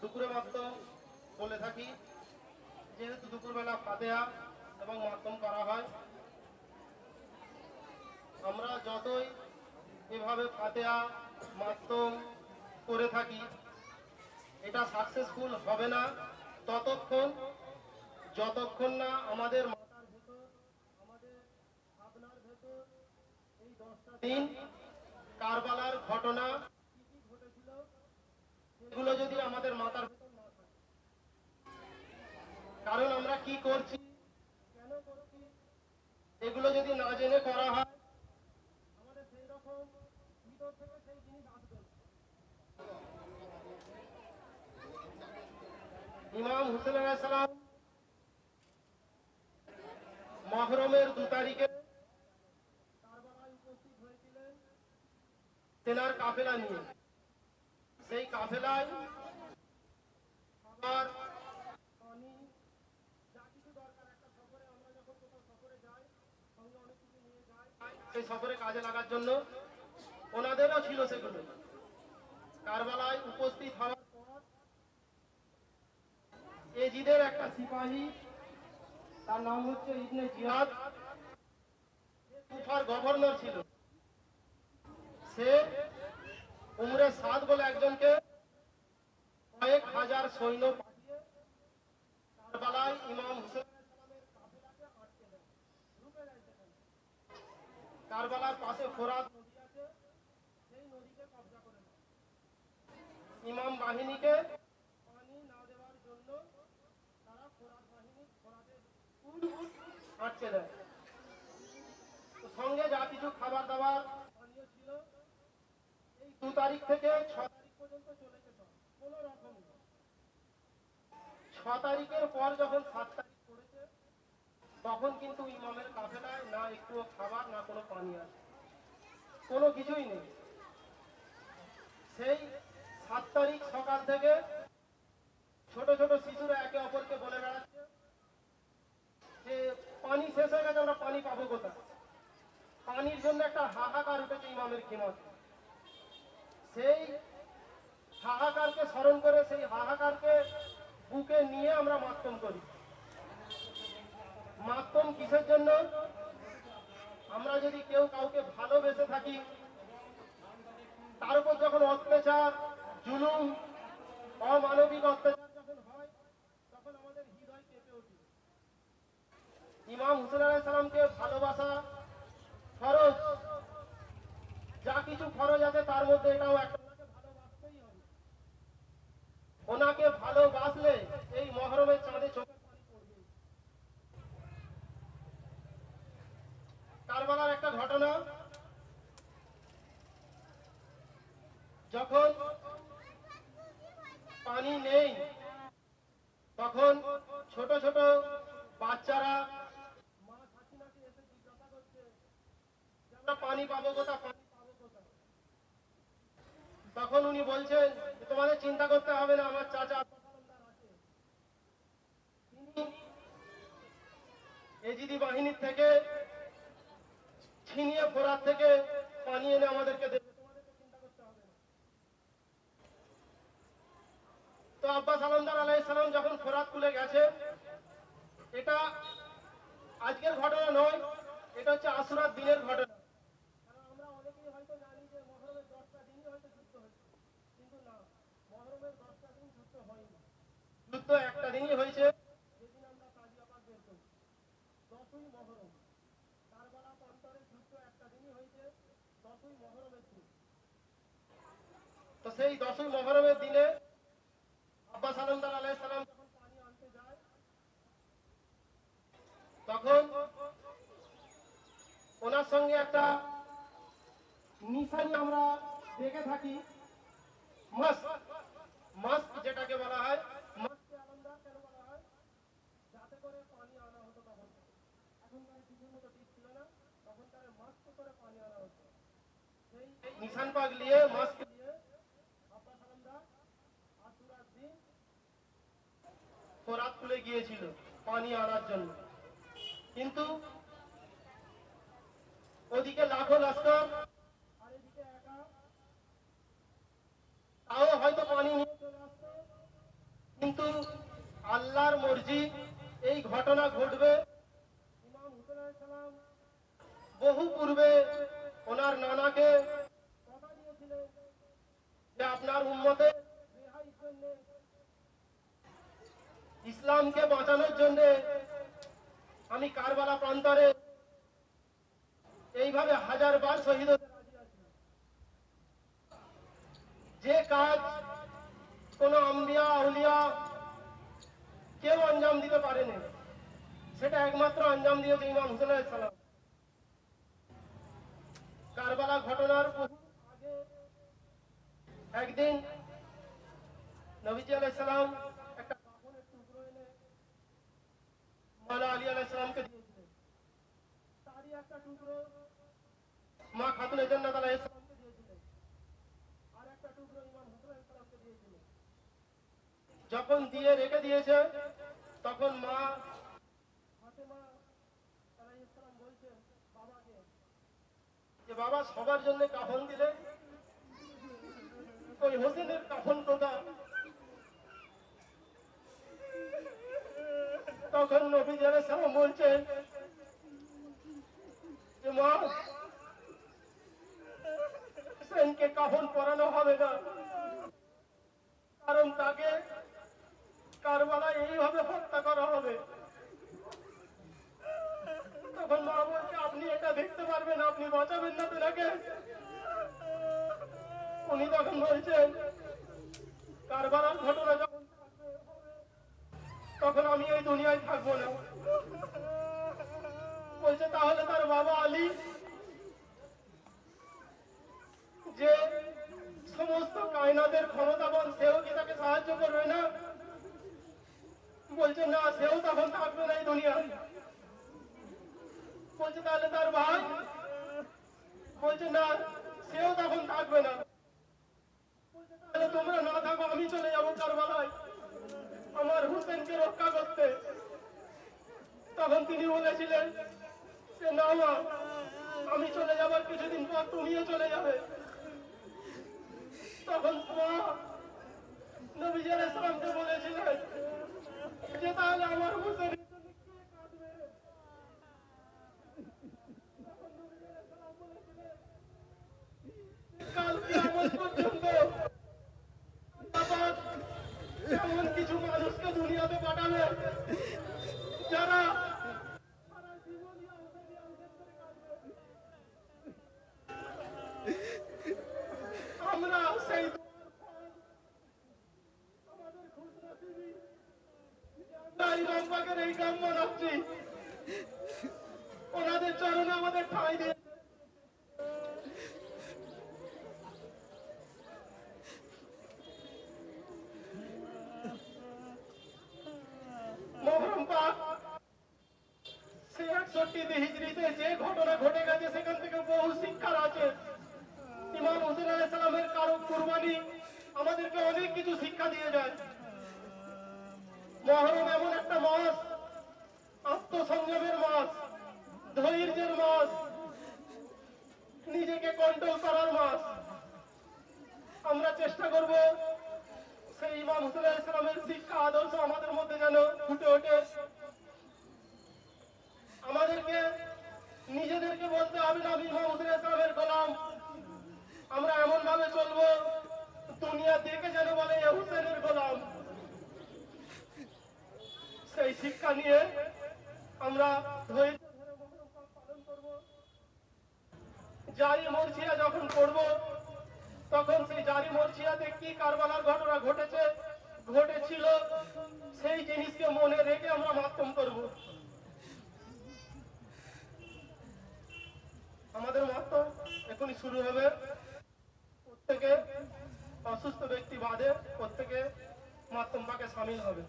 দুপুরে মাধ্যম বলে থাকি, যেহেতু দুপুরবেলা ফাতেহা এবং মাধ্যম করা হয়, আমরা যতই এভাবে ফাতেহা মাধ্যম করে থাকি, এটা সাকসেসফুল হবে না। ততক্ষণ, যতক্ষণ না আমাদের মাথার ভেতর, আমাদের ভেতর এই দশটা দিন কারবালার ঘটনা সেগুলো যদি আমাদের মাথার কারণ আমরা কি করছি? কেন করছি এগুলো যদি না জেনে করা হয়, আমাদের রকম ভিতর থেকে সেই জিনিস আসবে ইমাম হুসেন সালাম মহরমের দু তারিখে উপস্থিত হয়েছিলেন, তেনার কাফেলা নিয়ে। সেই কাফেলায় খাবার সেই সফরে কাজে লাগার জন্য ওনাদেরও ছিল সেগুলো। কারবালায় উপস্থিত হওয়ার পর এজিদের একটা সিপাহী, তার নাম হচ্ছে ইবনে জিহাদ গভর্নর ছিল। সে উমরে সাদ বলে একজনকে কয়েক হাজার সৈন্য পাঠিয়ে কারবালায় ইমাম হুসেন কারবালার পাশে ফোরাত নদী আছে, সেই নদীকে কবজা করে ইমাম বাহিনীকে পানি না দেওয়ার জন্য তারা ফোরাত বাহিনী ফোরাতের আটকে দেয়। সঙ্গে যা কিছু খাবার দাবার দু তারিখ থেকে ছ তারিখ পর্যন্ত চলেছে রকম ছ তারিখের পর যখন সাত তারিখ পড়েছে, তখন কিন্তু ইমামের কাফেলায় না একটুও খাবার, না কোনো পানি আছে। কোনো কিছুই নেই। সেই সাত তারিখ সকাল থেকে ছোট ছোট শিশুরা একে অপরকে বলে বেড়াচ্ছে যে, পানি শেষ হয়ে গেছে, আমরা পানি পাবো কোথায়? পানির জন্য একটা হাহাকার উঠেছে ইমামের খেমাতে সেই হাহাকারকে স্মরণ করে, সেই হাহাকারকে বুকে নিয়ে আমরা মাতম করি। মাতম কিসের জন্য? আমরা যদি কেউ কাউকে ভালোবেসে থাকি, তার উপর যখন অত্যাচার, জুলুম, অমানবিক অত্যাচার যখন হয়, তখন আমাদের হৃদয় কেঁপে ওঠে। ইমাম হুসেন আলাইহিস সালামকে ভালোবাসা ফরজ আছে তার মধ্যে এটাও একটা ভালোবাসতেই হবে। ওনাকে ভালোবাসলে এই মহরমের চাঁদে চোখের পানি পড়বে। কারবালার একটা ঘটনা। যখন পানি নেই, তখন ছোট ছোট বাচ্চারা মা হাসিনাকে এসে জিজ্ঞাসা করছে আমরা পানি পাবো কোথা তখন উনি বলছেন তোমাদের চিন্তা করতে হবে না, আমার চাচা এজিদি বাহিনীর থেকে ছিনিয়ে ফোরাত থেকে পানি এনে আমাদেরকে দেবে তো আব্বাস আলমদার আলাইসালাম যখন ফোরাত খুলে গেছে, এটা আজকের ঘটনা নয়, এটা হচ্ছে আশুরার দিনের ঘটনা কারণ আমরা অনেকেই হয়তো জানি যে মহরমের দশটা দিনই হয়তো যুদ্ধ হয়েছে কিন্তু না মহরমের দশটা দিন যুদ্ধ হয়নি যুদ্ধ একটা দিনই হয়েছে। সেই দশই মহরমের দিনে আব্বাস আলমদার আলাইহিস সালাম যখন পানি আনতে যায়, তখন ওনার সঙ্গে একটা নিশানি আমরা দেখে থাকি। মাস্ক মাস্ক যেটাকে বলা হয় মাস্ক আলমদার কেন বলা হয় যাতে করে পানি আনা হতো তখন এখনকার কিছুর মতো টিপ ছিল না তখনকার মাস্ক করে পানি আনা হতো সেই গিয়েছিল, পানি আনার জন্য। কিন্তু ওদিকে লাখো লস্কর তাও হয়তো পানি নিয়ে কিন্তু আল্লাহর মর্জি এই ঘটনা ঘটবে। বহু পূর্বে ওনার নানাকে কথা দিয়েছিলেন যে আপনার উম্মতে ইসলামকে বাঁচানোর জন্য আমি কারবালা প্রান্তরে এইভাবে হাজার বার শহীদ। যে কাজ কোন আম্বিয়া, আউলিয়া কেউ আঞ্জাম দিতে পারেনি, সেটা একমাত্র আঞ্জাম দিয়েছে ইমাম হুসেন সালাম কারবালা ঘটনার আগে একদিন নবীজি আলাইহিস সালাম একটা কাপড়ের টুকরো এনে মালা আলী আলাইহিস সালামকে দিয়েছিলেন তারই একটা টুকরো মা খাতুন জান্নাত আলাইহিস সালামকে দিয়েছিলেন আর একটা টুকরো ইমাম হুসেন আলাইহিস দিয়েছিলেন যখন দিয়ে রেখে দিয়েছে, তখন মা ফাতেমা আলাইহিস সালাম বলছেন বাবাকে যে বাবা সবার জন্য কাফন দিলে, ওই হোসেনের কাফন কোথা? তখন নবী সালাম বলছেন যে মা, হোসেনকে কাফন পরানো হবে না। কারণ তাকে কারবালায় এইভাবে হত্যা করা হবে তখন মা বলছে আপনি এটা দেখতে পারবেন আপনি বাঁচাবেন না তেনাকে উনি তখন বলছেন কারবালার ঘটনা যখন তখন আমি এই দুনিয়ায় থাকব না। বলছে, তাহলে তার বাবা আলী, যে সমস্ত কায়নাদের ক্ষমতাবান, সেও কি তাকে সাহায্য করবে না? বলছে, না, সেও তখন থাকবে না এই দুনিয়ায়। বলছে, তাহলে তার ভাই বলছে, না, সেও তখন থাকবে না। তাহলে তোমরা না থাকো, আমি চলে যাব কারবালায়। আমার হুসেনকে রক্ষা করতে। তখন তিনি বলেছিলেন যে না, মা, আমি চলে যাবার কিছুদিন পর তুমিও চলে যাবে। তখন মা নবীজি আলাইহিস বলেছিলেন যে, তাহলে আমার হুসেনের জন্য কে কাঁদবে কাল কিয়ামত। আমরা সেই আমাদের খুশ এই গ্রাম ওনাদের চরণে আমাদের ঠাঁই দিয়েছে মহরম পাক সেই একষট্টি হিজড়িতে যে ঘটনা ঘটে গেছে সেখান থেকে বহু শিক্ষার আছে ইমাম হোসেন আলাইহিস সালামের কারও কুরবানি আমাদেরকে অনেক কিছু শিক্ষা দিয়ে যায়। মহরম এমন একটা মাস, আত্মসংযমের মাস, ধৈর্যের মাস, নিজেকে কন্ট্রোল করার মাস। আমরা চেষ্টা করব সেই ইমাম হুসেন আলাইহিস সালামের শিক্ষা, আদর্শ আমাদের মধ্যে যেন ফুটে ওঠে। আমাদেরকে, নিজেদেরকে বলতে হবে না আমি ইমাম হুসেন আলাইহিস সালামের গোলাম। আমরা এমন ভাবে চলবো দুনিয়া দেখে যেন বলে হুসেনের গোলাম। সেই শিক্ষা নিয়ে আমরা জারি মর্জিয়া যখন করব, তখন সেই জারি মর্জিয়াতে কি কারবালার ঘটনা ঘটেছে, ঘটেছিল, সেই জিনিসকে মনে রেখে আমরা মাধ্যম করব। আমাদের মাধ্যম এখনই শুরু হবে। বাদে প্রত্যেকে মাধ্যম পাকে সামিল হবে।